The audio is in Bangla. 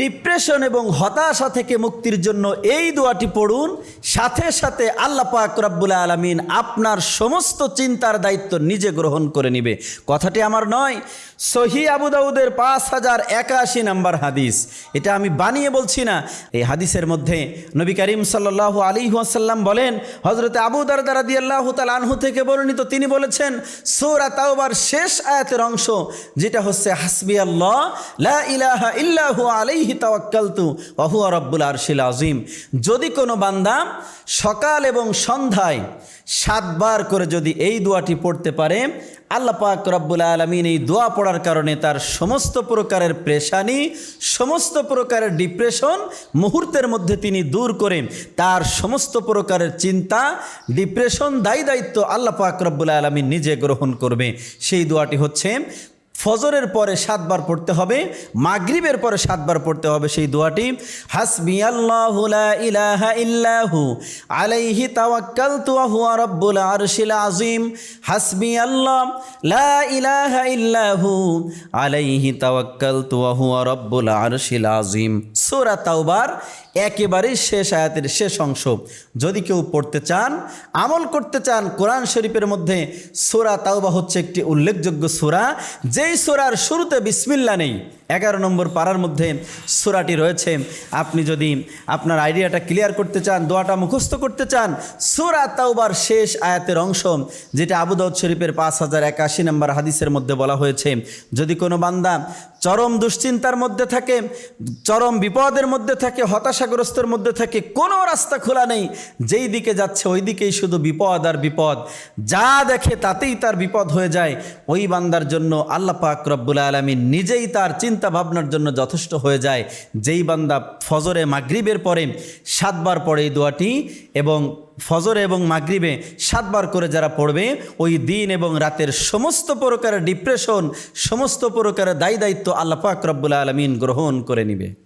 ডিপ্রেশন এবং হতাশা থেকে মুক্তির জন্য এই দোয়াটি পড়ুন। সাথে সাথে আল্লাহ পাক রব্বুল আলমিন আপনার সমস্ত চিন্তার দায়িত্ব নিজে গ্রহণ করে নিবে। কথাটি আমার নয় সহি আবু দাউদের পাঁচ হাজার একাশি নাম্বার হাদিস। এটা আমি বানিয়ে বলছি না, এই হাদিসের মধ্যে নবী করিম সাল্লাহ আলী ওয়াসাল্লাম বলেন হজরতে আবু দারদারা দিয়ে আল্লাহ তাল আনহু থেকে বর্ণিত তিনি বলেছেন, সৌরা তাওবার শেষ আয়াতের অংশ, যেটা হচ্ছে হাসবি আল্লাহ লা ইলাহা ইল্লাহু আলাইহি তাওয়াক্কালতু ওয়া হুয়া রব্বুল আরশিল আযীম। যদি কোনো বান্দা সকাল এবং সন্ধ্যায় সাতবার করে যদি এই দোয়াটি পড়তে পারে, আল্লাহ পাক রব্বুল আলমিন এই দোয়া পড়ার কারণে তার সমস্ত প্রকারের প্রেশানি, সমস্ত প্রকারের ডিপ্রেশন মুহূর্তের মধ্যে তিনি দূর করে তার সমস্ত প্রকারের চিন্তা, ডিপ্রেশন, দায়ী দায়িত্ব আল্লাহ পাক রব্বুল আলমিন নিজে গ্রহণ করবে। সেই দোয়াটি হচ্ছে ফজরের পরে সাতবার পড়তে হবে, মাগরিবের পরে সাতবার পড়তে হবে সেই দোয়াটি। হাসবি আল্লাহু ইলাহা ইল্লাহু, আলাইহি তাওয়াক্কালতু ওয়া হুয়া রাব্বুল আরশিল আযীম। হাসবি আল্লাহ লা ইলাহা আলাইহি তাওয়াক্কালতু ওয়া হুয়া রাব্বুল আরশিল আযীম। সূরা তাওবার একেবারেই শেষ আয়াতের শেষ অংশ। যদি কেউ পড়তে চান, আমল করতে চান, কোরআন শরীফের মধ্যে সোরা তাওবা হচ্ছে একটি উল্লেখযোগ্য সোরা। যেই সোরার শুরুতে বিসমিল্লা নেই, এগারো নম্বর পাড়ার মধ্যে সোরাটি রয়েছে। আপনি যদি আপনার আইডিয়াটা ক্লিয়ার করতে চান, দোয়াটা মুখস্থ করতে চান, সোরা তাওবার শেষ আয়াতের অংশ, যেটা আবু দাউদ শরীফের পাঁচ হাজার একাশি নম্বর হাদিসের মধ্যে বলা হয়েছে। যদি কোনো বান্দা চরম দুশ্চিন্তার মধ্যে থাকে, চরম বিপদের মধ্যে থাকে হতাশাগ্রস্তের মধ্যে থাকে কোনো রাস্তা খোলা নেই। যেই দিকে যাচ্ছে ওই দিকেই শুধু বিপদ আর বিপদ। যা দেখে তাতেই তার বিপদ হয়ে যায়। ওই বান্দার জন্য আল্লাহ পাক রব্বুল আলমী নিজেই তার চিন্তা ভাবনার জন্য যথেষ্ট হয়ে যায়। যেই বান্দা ফজরে মাগরিবের পরে সাতবার পড়ে এই দোয়াটি এবং ফজরে এবং মাগরিবে সাতবার করে যারা পড়বে, ওই দিন এবং রাতের সমস্ত প্রকারের ডিপ্রেশন সমস্ত প্রকারের দায়ী দায়িত্ব আল্লাহ পাক রব্বুল আলমিন গ্রহণ করে নিবে।